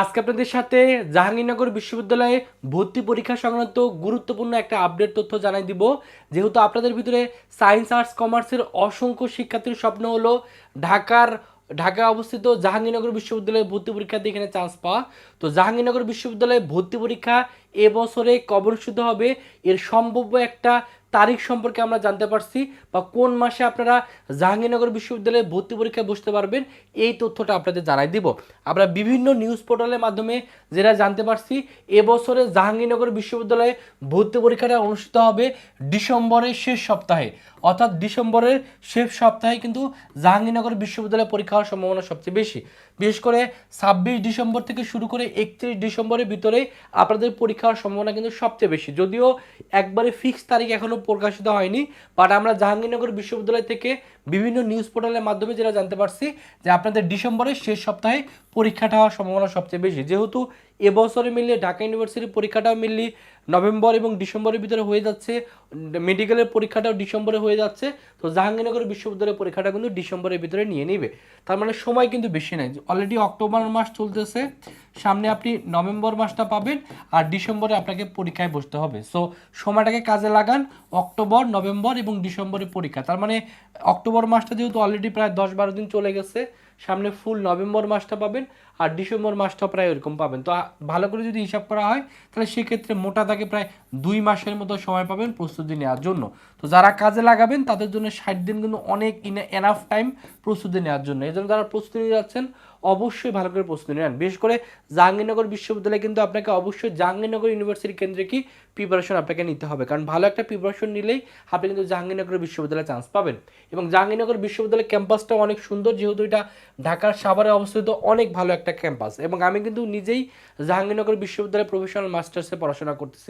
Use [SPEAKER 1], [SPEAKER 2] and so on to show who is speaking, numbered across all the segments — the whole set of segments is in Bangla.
[SPEAKER 1] আজকে আপনাদের সাথে জাহাঙ্গীরনগর বিশ্ববিদ্যালয়ে ভর্তি পরীক্ষা সংক্রান্ত গুরুত্বপূর্ণ একটা আপডেট তথ্য জানাই দিব। যেহেতু আপনাদের ভিতরে সায়েন্স আর্টস কমার্সের অসংখ্য শিক্ষার্থীর স্বপ্ন হলো ঢাকার, ঢাকায় অবস্থিত জাহাঙ্গীরনগর বিশ্ববিদ্যালয়ে ভর্তি পরীক্ষা দিয়ে এখানে চান্স পাওয়া। তো জাহাঙ্গীরনগর বিশ্ববিদ্যালয়ে ভর্তি পরীক্ষা এবছরে কবে অনুষ্ঠিত হবে? এর সম্ভাব্য একটা তারিখ সম্পর্কে আমরা জানতে পারছি বা কোন মাসে আপনারা জাহাঙ্গীরনগর বিশ্ববিদ্যালয়ে ভর্তি পরীক্ষায় বসতে পারবেন, এই তথ্যটা আপনাদের জানাই দিব। আমরা বিভিন্ন নিউজ পোর্টালের মাধ্যমে যেটা জানতে পারছি, এবছরে জাহাঙ্গীরনগর বিশ্ববিদ্যালয়ে ভর্তি পরীক্ষাটা অনুষ্ঠিত হবে ডিসেম্বরের শেষ সপ্তাহে। অর্থাৎ ডিসেম্বরের শেষ সপ্তাহে কিন্তু জাহাঙ্গীরনগর বিশ্ববিদ্যালয়ে পরীক্ষা হওয়ার সম্ভাবনা সবচেয়ে বেশি। বিশেষ করে ছাব্বিশ ডিসেম্বর থেকে শুরু করে একত্রিশ ডিসেম্বরের ভিতরে আপনাদের পরীক্ষা হওয়ার সম্ভাবনা কিন্তু সবচেয়ে বেশি। যদিও একবারে ফিক্স তারিখ এখনও প্রকাশিত হয়নি বাট আমরা জাহাঙ্গীরনগর বিশ্ববিদ্যালয় থেকে বিভিন্ন নিউজ পোর্টালের মাধ্যমে যেটা জানতে পারছি যে আপনাদের ডিসেম্বরের শেষ সপ্তাহে পরীক্ষাটা হওয়ার সম্ভাবনা সবচেয়ে বেশি। যেহেতু এবছরে মিললে ঢাকা ইউনিভার্সিটির পরীক্ষাটাও মিললি নভেম্বর এবং ডিসেম্বরের ভিতরে হয়ে যাচ্ছে, মেডিকেলের পরীক্ষাটাও ডিসেম্বরে হয়ে যাচ্ছে। তো জাহাঙ্গীরনগর বিশ্ববিদ্যালয়ের পরীক্ষাটা কিন্তু ডিসেম্বরের ভিতরে নিয়ে নেবে। তার মানে সময় কিন্তু বেশি নাই। অলরেডি অক্টোবর মাস চলতেছে, সামনে আপনি নভেম্বর মাসটা পাবেন আর ডিসেম্বরে আপনাকে পরীক্ষায় বসতে হবে। সো সময়টাকে কাজে লাগান অক্টোবর নভেম্বর এবং ডিসেম্বরের পরীক্ষা। তার মানে অক্টোবর মাসটা যেহেতু অলরেডি প্রায় দশ বারো দিন চলে গেছে, সামনে ফুল নভেম্বর মাসটা পাবেন আর ডিসেম্বর মাসটা প্রায় ওরকম পাবেন। তো ভালো করে যদি হিসাব করা হয়, তাহলে সেক্ষেত্রে মোটা দাগে প্রায় দুই মাসের মতো সময় পাবেন প্রস্তুতি নেওয়ার জন্য। তো যারা কাজে লাগাবেন, তাদের জন্য ষাট দিন কিন্তু অনেক এনাফ টাইম প্রস্তুতি নেওয়ার জন্য। এই জন্য যারা প্রস্তুতি নিয়ে যাচ্ছেন, অবশ্যই ভালো করে প্রস্তুতি নেন। বিশেষ করে জাহাঙ্গীরনগর বিশ্ববিদ্যালয়ে কিন্তু আপনাকে অবশ্যই জাহাঙ্গীরনগর ইউনিভার্সিটি কেন্দ্রে কি প্রিপারেশন আপনাকে নিতে হবে। কারণ ভালো একটা প্রিপারেশন নিলেই আপনি কিন্তু জাহাঙ্গীরনগর বিশ্ববিদ্যালয়ে চান্স পাবেন। এবং জাহাঙ্গীরনগর বিশ্ববিদ্যালয়ের ক্যাম্পাসটা অনেক সুন্দর, যেহেতু এটা ঢাকার সাভারে অবস্থিত অনেক ভালো একটা ক্যাম্পাস এবং আমি কিন্তু নিজেই জাহাঙ্গীরনগর বিশ্ববিদ্যালয়ে প্রফেশনাল মাস্টার্সে পড়াশোনা করতেছি।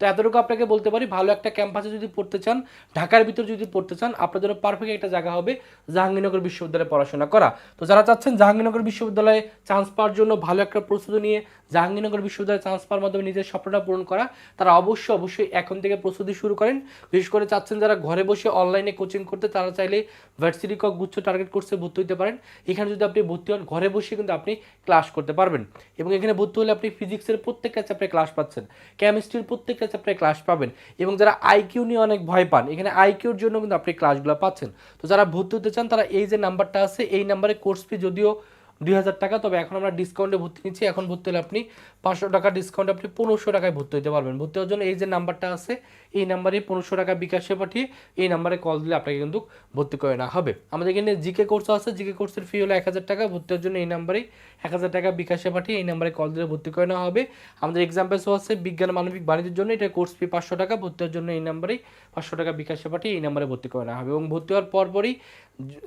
[SPEAKER 1] তো এতটুকু আপনাকে বলতে পারি, ভালো একটা ক্যাম্পাসে যদি পড়তে চান, ঢাকার ভিতরে যদি পড়তে চান, আপনার জন্য পারফেক্ট একটা জায়গা হবে জাহাঙ্গীরনগর বিশ্ববিদ্যালয়ে পড়াশোনা করা। তো যারা চাচ্ছেন জাহাঙ্গীরনগর বিশ্ববিদ্যালয়ে চান্স পাওয়ার জন্য ভালো একটা প্রস্তুতি নিয়ে জাহাঙ্গীরনগর বিশ্ববিদ্যালয়ে চান্স পাওয়ার মাধ্যমে নিজের স্বপ্নটা পূরণ করা, তারা অবশ্যই অবশ্যই এখন থেকে প্রস্তুতি শুরু করেন। বিশেষ করে চাচ্ছেন যারা ঘরে বসে অনলাইনে কোচিং করতে, তারা চাইলে ভার্সিটি কক গুচ্ছ টার্গেট কোর্সে ভর্তি হতে পারেন। এখানে যদি আপনি ভর্তি হন, ঘরে বসে কিন্তু আপনি ক্লাস করতে পারবেন। এবং এখানে ভর্তি হলে আপনি ফিজিক্সের প্রত্যেকটা চ্যাপ্টারে ক্লাস পাচ্ছেন। কেমিস্ট্রির প্রত্যেকটা চ্যাপ্টারে ক্লাস পাবেন। এবং যারা আইকিউ নিয়ে অনেক ভয় পান, এখানে আইকিউর জন্য কিন্তু আপনি ক্লাসগুলো পাচ্ছেন। তো যারা ভর্তি হতে চান, তারা এই যে নাম্বারটা আছে, এই নাম্বারে কোর্স ফি যদিও দুই হাজার টাকা, তবে এখন আমরা ডিসকাউন্টে ভর্তি নিচ্ছি। এখন ভর্তি হলে আপনি পাঁচশো টাকা ডিসকাউন্টে আপনি পনেরোশো টাকায় ভর্তি হতে পারবেন। ভর্তি হওয়ার জন্য এই যে নাম্বারটা আছে, এই নাম্বারে পনেরোশো টাকা বিকাশে পাঠিয়ে এই নাম্বারে কল দিলে আপনাকে কিন্তু ভর্তি করে নেওয়া হবে। আমাদের এখানে জিকে কোর্স আছে। জিকে কোর্সের ফি হলো এক হাজার টাকা। ভর্তি হওয়ার জন্য এই নাম্বারেই এক হাজার টাকা বিকাশে পাঠিয়ে এই নাম্বারে কল দিলে ভর্তি করে নেওয়া হবে। আমাদের এক্সাম্পলসও আছে, বিজ্ঞান, মানবিক, বাণিজ্যের জন্য এটা কোর্স ফি পাঁচশো টাকা। ভর্তি হওয়ার জন্য এই নাম্বারেই পাঁচশো টাকা বিকাশে পাঠিয়ে এই নাম্বারে ভর্তি করে নেওয়া হবে। এবং ভর্তি হওয়ার পরপরই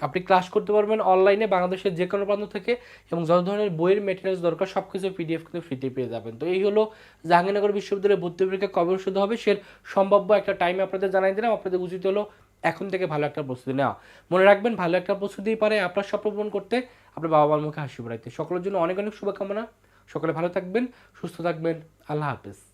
[SPEAKER 1] আপনি ক্লাস করতে পারবেন অনলাইনে বাংলাদেশের যে কোনো প্রান্ত থেকে এবং যত ধরনের বইয়ের মেটেরিয়ালস দরকার সব কিছু পিডিএফ কিন্তু ফ্রিতে পেয়ে যাবেন। তো এই হলো জাহাঙ্গীরনগর বিশ্ববিদ্যালয়ে ভর্তি পরীক্ষা কবে অনুষ্ঠিত হবে, সে সম্ভাব্য একটা টাইম আপনাদের জানাই দিলাম। আপনাদের উচিত হলো এখন থেকে ভালো একটা প্রস্তুতি নেওয়া। মনে রাখবেন, ভালো একটা প্রস্তুতি পারে আপনার স্বপ্ন পূরণ করতে, আপনার বাবা মার মুখে হাসি বেড়াইতে সকলের জন্য অনেক অনেক শুভকামনা। সকলে ভালো থাকবেন, সুস্থ থাকবেন। আল্লাহ হাফেজ।